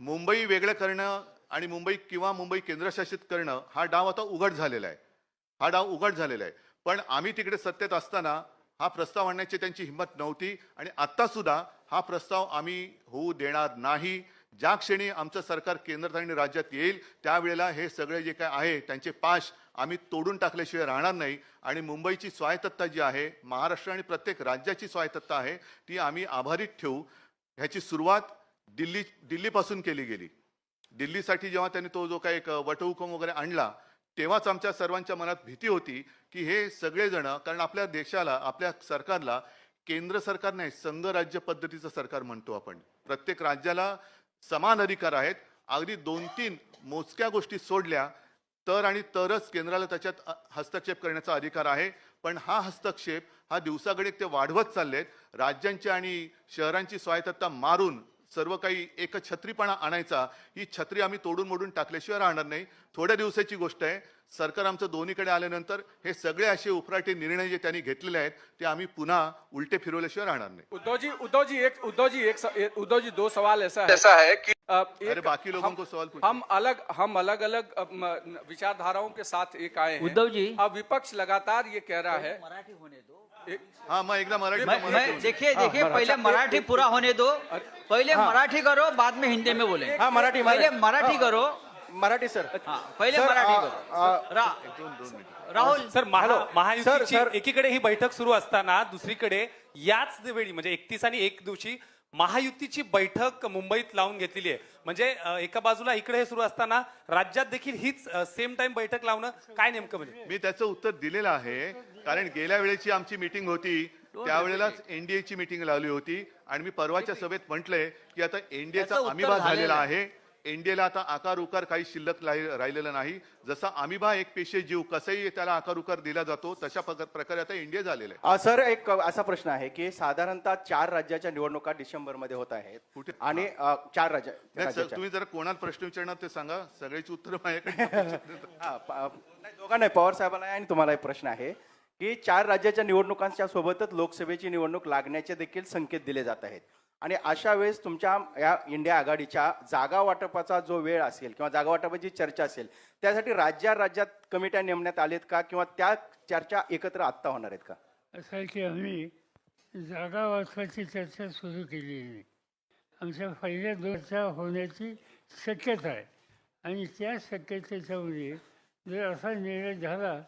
मुंबई वेगळं करणं आणि मुंबई किंवा मुंबई केंद्रशासित करणं हा डाव आता उघड झालेला आहे. हा डाव उघड झालेला आहे. पण आम्ही तिकडे सत्तेत असताना हा प्रस्ताव आणण्याची त्यांची हिंमत नव्हती आणि आत्तासुद्धा हा प्रस्ताव आम्ही होऊ देणार नाही. ज्या क्षणी आमचं सरकार केंद्रात आणि राज्यात येईल त्यावेळेला हे सगळे जे काय आहे त्यांचे पाश आम्ही तोडून टाकल्याशिवाय राहणार नाही. आणि मुंबईची स्वायत्तता जी आहे महाराष्ट्र आणि प्रत्येक राज्याची स्वायत्तता आहे ती आम्ही आभारीत ठेवू. ह्याची सुरुवात दिल्ली दिल्लीपासून केली गेली. दिल्लीसाठी जेव्हा त्यांनी तो जो काही एक वटहुकूम वगैरे आणला तेव्हाच आमच्या सर्वांच्या मनात भीती होती की हे सगळेजण कारण आपल्या देशाला आपल्या सरकारला केंद्र सरकार नाही संघ राज्य पद्धतीचं सरकार म्हणतो आपण. प्रत्येक राज्याला समान अधिकार आहेत. अगदी दोन तीन मोजक्या गोष्टी सोडल्या तर आणि तरच केंद्राला त्याच्यात हस्तक्षेप करण्याचा अधिकार आहे. पण हा हस्तक्षेप हा दिवसागणिक ते वाढवत चाललेत. राज्यांची आणि शहरांची स्वायत्तता मारून सर्व काही एक छत्रीपणा आणायचा ही छत्री आम्ही तोडून मोडून टाकल्याशिवाय राहणार नाही. थोड्या दिवसाची गोष्ट आहे सरकार आमचं दोन्हीकडे आल्यानंतर हे सगळे असे उफराटे निर्णय जे त्यांनी घेतलेले आहेत ते आम्ही पुन्हा उलटे फिरवल्याशिवाय राहणार नाही. उद्धव जी उद्धव जी एक उद्धव जी एक स- एक- उद्धव जी दो सवाल ऐसा है। ऐसा है कि अरे बाकी लोगों को सवाल। हम अलग हम अलग अलग विचारधाराओं के साथ एक आए हैं। उद्धव जी। अब विपक्ष लगातार ये कह रहा है मराठी होने दो। हा मराठी मैं, मराठी मैं बोलतो. देखिए देखिए पहले मराठी पूरा होने दो। पहले मराठी करो बाद में हिंदी में बोले हाँ, मराठी- पहले मराठी- मराठी करो। मराठी सर। हाँ पहले मराठी राहुल। सर. महायुतीची. एकीकडे ही बैठक सुरू असताना दुसरीकडे याच वेळी म्हणजे एकतीस आणि एक दिवशी महायुतीची बैठक मुंबईत लावून घेतलेली आहे. म्हणजे एका बाजूला इकडे हे सुरू असताना राज्यात देखील हीच सेम टाइम बैठक लावणं काय नेमकं म्हणजे? मी त्याचं उत्तर दिलेलं आहे. कारण गेल्या वेळेची आमची मीटिंग होती. त्यावेळेलाच एनडीएची मीटिंग लावली होती. आणि मी परवाच्या सभेत म्हटलंय की आता एनडीएचा झालेला झालेलं आहे. एनडीएला आता आकार उकार काही शिल्लक राहि- राहिलेलं नाही. जसा अमिबा एक पेशे जीव कसंही त्याला आकार उकार दिला जातो तशा प्रका- प्रकारे आता इंडिया झालेला आहे. सर एक असा प्रश्न आहे की साधारणतः चार राज्याच्या निवडणुका डिसेंबरमध्ये होत आहेत. कुठे? आणि अ, चार राज्य राज्याच्या. तुम्ही जर कोणाला प्रश्न विचारणार ते सांगा. सगळ्याची उत्तर माझ्याकडे हा, प- अ, नाही, पवार साहेबांना आणि तुम्हाला एक प्रश्न आहे की चार राज्याच्या निवडणुकांच्या सोबतच लोकसभेची निवडणूक लागण्याचे देखील संकेत दिले जात आहेत. आणि अशा वेळेस तुमच्या या इंडिया आघाडीच्या जागा वाटपाचा जो वेळ असेल किंवा जागा वाटपाची चर्चा असेल त्यासाठी राज्या राज्यात कमिट्या नेमण्यात आलेत का किंवा त्या चर्चा एकत्र आत्ता होणार आहेत का? असं आहे की आम्ही जागा वाटपाची चर्चा सुरू केलेली नाही आमच्या पहिल्या दोरच्या होण्याची शक्यता आहे. आणि त्या शक्यतेच्यामध्ये जर असा निर्णय झाला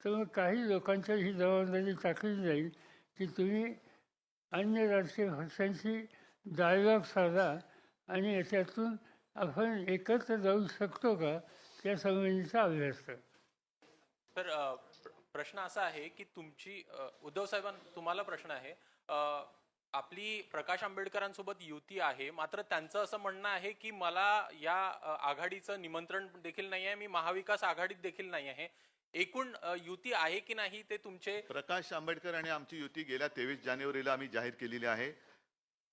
तर मग काही लोकांच्या ही जबाबदारी टाकली जाईल की तुम्ही अन्य राजकीय पक्षांशी डायलॉग साधा आणि याच्यातून आपण एकत्र जाऊ शकतो का? त्या संबंधीचा अभ्यास करा. तर प्रश्न असा आहे की तुमची उद्धव साहेबां तुम्हाला प्रश्न आहे आपली प्रकाश आंबेडकरांसोबत युती आहे मात्र त्यांचं असं म्हणणं आहे की मला या आघाडीचं निमंत्रण देखील नाही आहे मी महाविकास आघाडीत देखील नाही आहे. एकूण युती आहे की नाही ते तुमचे प्रकाश आंबेडकर आणि आमची युती गेल्या तेवीस जानेवारीला आम्ही जाहीर केलेली आहे.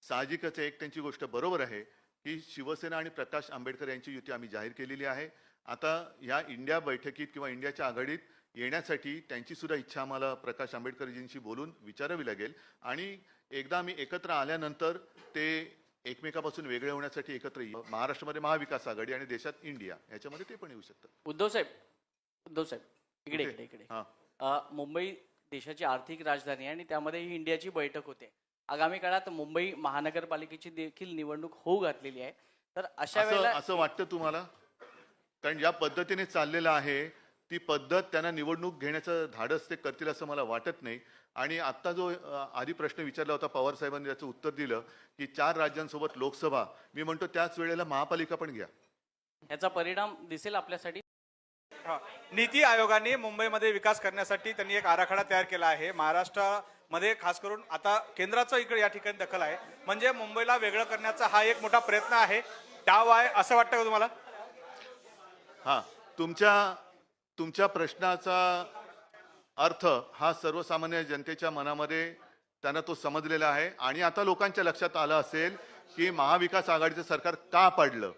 साहजिकच एक त्यांची गोष्ट बरोबर आहे की शिवसेना आणि प्रकाश आंबेडकर यांची युती आम्ही जाहीर केलेली आहे. आता या इंडिया बैठकीत किंवा इंडियाच्या आघाडीत येण्यासाठी त्यांची सुद्धा इच्छा आम्हाला प्रकाश आंबेडकरजींशी बोलून विचारावी लागेल. आणि एकदा आम्ही एकत्र आल्यानंतर ते एकमेकापासून वेगळे होण्यासाठी एकत्र येऊ. महाराष्ट्रामध्ये महाविकास आघाडी आणि देशात इंडिया ह्याच्यामध्ये ते पण येऊ शकतात. उद्धव साहेब उद्धव साहेब इकडे? इकडे इकडे. हा. मुंबई देशाची आर्थिक राजधानी आणि त्यामध्ये ही इंडियाची बैठक होते. आगामी काळात मुंबई महानगरपालिकेची देखील निवडणूक होऊ घातलेली आहे. तर अशा वेळेला असं वाटतं तुम्हाला? कारण ज्या पद्धतीने चाललेलं आहे ती पद्धत त्यांना निवडणूक घेण्याचं धाडस ते करतील असं मला वाटत नाही. आणि आत्ता जो आधी प्रश्न विचारला होता पवार साहेबांनी त्याचं उत्तर दिलं की चार राज्यांसोबत लोकसभा मी म्हणतो त्याच वेळेला महापालिका पण घ्या. याचा परिणाम दिसेल आपल्यासाठी. नीती आयोगाने मुंबईमध्ये विकास करण्यासाठी त्यांनी एक आराखडा तयार केला आहे. महाराष्ट्रामध्ये खास करून आता केंद्राचं इकडे या ठिकाणी दखल आहे. म्हणजे मुंबईला वेगळं करण्याचा हा एक मोठा प्रयत्न आहे. डाव आहे. असं वाटतं का तुम्हाला? हा. तुमच्या तुमच्या प्रश्नाचा अर्थ हा सर्वसामान्य जनतेच्या मनामध्ये त्यांना तो समजलेला आहे. आणि आता लोकांच्या लक्षात आलं असेल की महाविकास आघाडीचं सरकार का पडलं?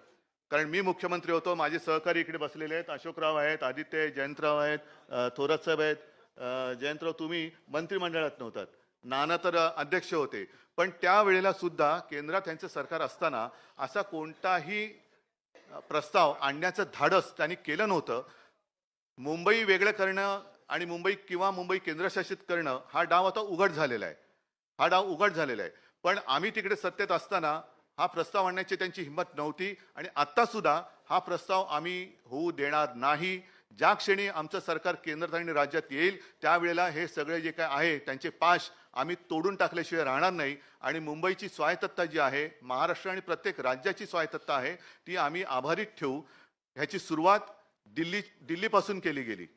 कारण मी मुख्यमंत्री होतो माझे सहकारी इकडे बसलेले आहेत अशोकराव आहेत आदित्य जयंतराव आहेत थोरात साहेब आहेत. जयंतराव तुम्ही मंत्रिमंडळात नव्हतात. नाना तर अध्यक्ष होते. पण त्यावेळेला सुद्धा केंद्रात यांचं सरकार असताना असा कोणताही प्रस्ताव आणण्याचं धाडस त्यांनी केलं नव्हतं. मुंबई वेगळं करणं आणि मुंबई किंवा मुंबई केंद्रशासित करणं हा डाव आता उघड झालेला आहे. हा डाव उघड झालेला आहे. पण आम्ही तिकडे सत्तेत असताना हा प्रस्ताव आणण्याची त्यांची हिंमत नव्हती आणि आत्तासुद्धा हा प्रस्ताव आम्ही होऊ देणार नाही. ज्या क्षणी आमचं सरकार केंद्रात आणि राज्यात येईल त्यावेळेला हे सगळे जे काय आहे त्यांचे पाश आम्ही तोडून टाकल्याशिवाय राहणार नाही. आणि मुंबईची स्वायत्तता जी आहे महाराष्ट्र आणि प्रत्येक राज्याची स्वायत्तता आहे ती आम्ही आभारीत ठेवू. ह्याची सुरुवात दिल्ली दिल्लीपासून केली गेली.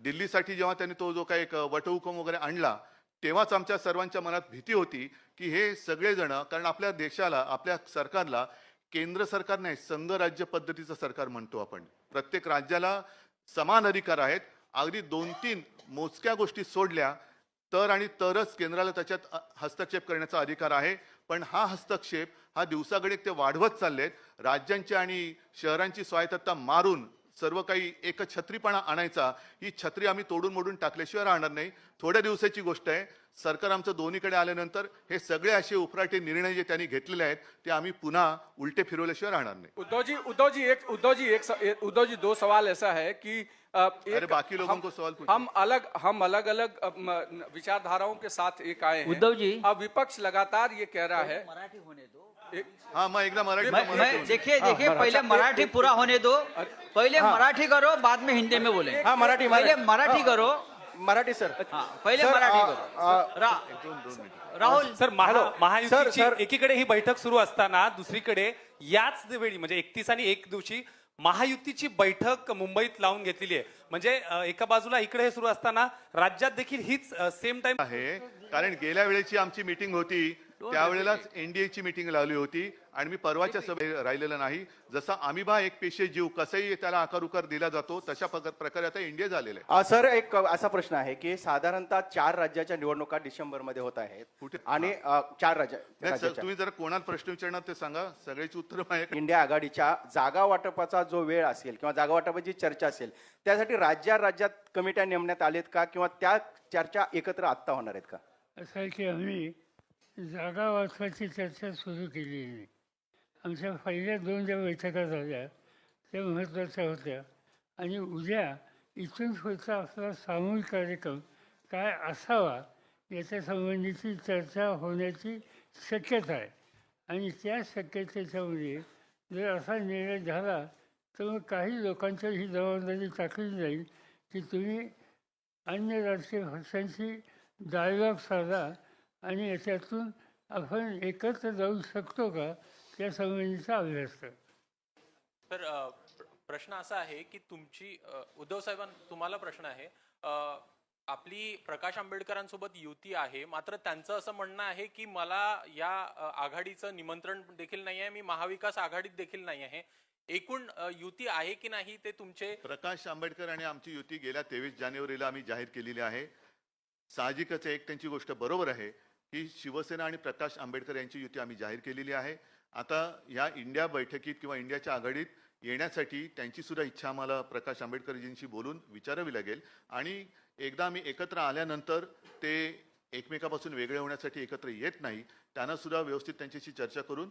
दिल्लीसाठी जेव्हा त्यांनी तो जो काही एक वटहुकम वगैरे आणला तेव्हाच आमच्या सर्वांच्या मनात भीती होती की हे सगळेजण कारण आपल्या देशाला आपल्या सरकारला केंद्र सरकार नाही संघ राज्य पद्धतीचं सरकार म्हणतो आपण. प्रत्येक राज्याला समान अधिकार आहेत. अगदी दोन तीन मोजक्या गोष्टी सोडल्या तर आणि तरच केंद्राला त्याच्यात हस्तक्षेप करण्याचा अधिकार आहे. पण हा हस्तक्षेप हा दिवसागणिक ते वाढवत चाललेत. राज्यांची आणि शहरांची स्वायत्तता मारून सर्व काही एक छत्रीपणा आणायचा ही छत्री आम्ही तोडून मोडून टाकल्याशिवाय राहणार नाही. थोड्या दिवसाची गोष्ट आहे सरकार आमचं दोन्हीकडे आल्यानंतर हे सगळे असे उफराटे निर्णय जे त्यांनी घेतलेले आहेत ते आम्ही पुन्हा उलटे फिरवल्याशिवाय राहणार नाही. उद्धव जी उद्धव जी एक उद्धव जी एक स- एक- उद्धव जी दो सवाल ऐसा है कि अरे बाकी लोगों को सवाल। हम अलग हम अलग अलग विचारधाराओं के साथ एक आए हैं। उद्धव जी। अब विपक्ष लगातार ये कह रहा है। मराठी होने दो। हा मग एकदा मराठी मैं, मैं. देखिए देखिए पहले मराठी पूरा होने दो। पहले मराठी करो बाद में हिंदी में बोले हाँ मराठी पहले मराठी करो। मराठी सर। हाँ पहले मराठी करो। राहुल। सर. महायुतीची. एकीकडे ही बैठक सुरू असताना दुसरीकडे याच वेळी म्हणजे एकतीस आणि एक दिवशी महायुतीची बैठक मुंबईत लावून घेतलेली आहे. म्हणजे एका बाजूला इकडे हे सुरू असताना राज्यात देखील हीच सेम टाइम आहे. कारण गेल्या वेळेची आमची मीटिंग होती. त्यावेळेलाच एनडीएची मीटिंग लावली होती आणि मी परवाच्या सभे राहिलेलं नाही. जसा आमिबा एक पेशे जीव कसंही त्याला आकार उकार दिला जातो तशा प्रकारे आता इंडिया झालेलं आहे. अ, सर एक असा प्रश्न आहे की साधारणतः चार राज्याच्या निवडणुका डिसेंबरमध्ये होत आहेत कुठे? आणि चार राज्य नाही, सर, राज्याच्या. तुम्ही जर कोणाला प्रश्न विचारणार ते सांगा. सगळ्याची उत्तरं इंडिया आघाडीच्या जागा वाटपाचा जो वेळ असेल किंवा जागा वाटपाची चर्चा असेल त्यासाठी राज्या राज्यात कमिट्या नेमण्यात आलेत का? किंवा त्या चर्चा एकत्र आत्ता होणार आहेत का? असं आहे की आम्ही जागा वाचवाची चर्चा सुरू केलेली आमच्या पहिल्या दोन ज्या बैठका झाल्या त्या महत्त्वाच्या होत्या. आणि उद्या इथून पुढचा आपला सामूहिक कार्यक्रम काय असावा याच्या संबंधीची चर्चा होण्याची शक्यता आहे. आणि त्या शक्यतेच्यामध्ये जर असा निर्णय झाला तर मग काही लोकांच्या ही जबाबदारी टाकली जाईल की तुम्ही अन्य राजकीय पक्षांशी डायलॉग साधा आणि याच्यातून आपण एकत्र जाऊ शकतो का? या संबंधीचा अभ्यास. करा तर प्रश्न असा आहे की तुमची उद्धव साहेबां तुम्हाला प्रश्न आहे आपली प्रकाश आंबेडकरांसोबत युती आहे मात्र त्यांचं असं म्हणणं आहे की मला या आघाडीचं निमंत्रण देखील नाही आहे मी महाविकास आघाडीत देखील नाही आहे. एकूण युती आहे की नाही ते तुमचे प्रकाश आंबेडकर आणि आमची युती गेल्या तेवीस जानेवारीला आम्ही जाहीर केलेली आहे. साहजिकच एक त्यांची गोष्ट बरोबर आहे. की शिवसेना आणि प्रकाश आंबेडकर यांची युती आम्ही जाहीर केलेली आहे. आता या इंडिया बैठकीत किंवा इंडियाच्या आघाडीत येण्यासाठी त्यांची सुद्धा इच्छा आम्हाला प्रकाश आंबेडकरजींशी बोलून विचारावी लागेल. आणि एकदा आम्ही एकत्र आल्यानंतर ते एकमेकापासून वेगळे होण्यासाठी एकत्र येत नाही. त्यांना सुद्धा व्यवस्थित त्यांच्याशी चर्चा करून